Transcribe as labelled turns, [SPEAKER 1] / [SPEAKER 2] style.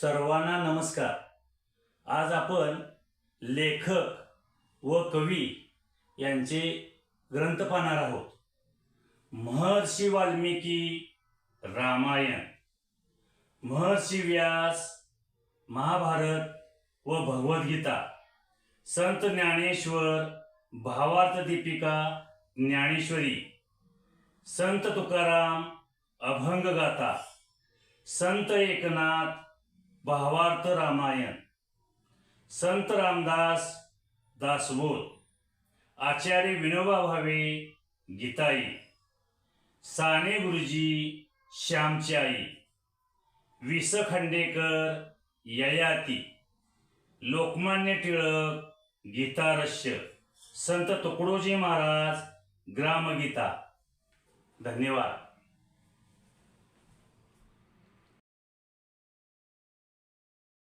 [SPEAKER 1] सर्वांना नमस्कार. आज आपण लेखक व कवी यांचे ग्रंथ पाहणार आहोत. महर्षी वाल्मिकी रामायण. महर्षी व्यास महाभारत व भगवद्गीता. संत ज्ञानेश्वर भावार्थ दीपिका ज्ञानेश्वरी. संत तुकाराम अभंग गाथा संत एकनाथ भावार्थ रामायण. संत रामदास दासबोध. आचार्य विनोबा भावे गीताई. साने गुरुजी श्यामची आई वि स खांडेकर ययाती. लोकमान्य टिळक गीतारस्य. संत तुकडोजी महाराज ग्रामगीता. धन्यवाद.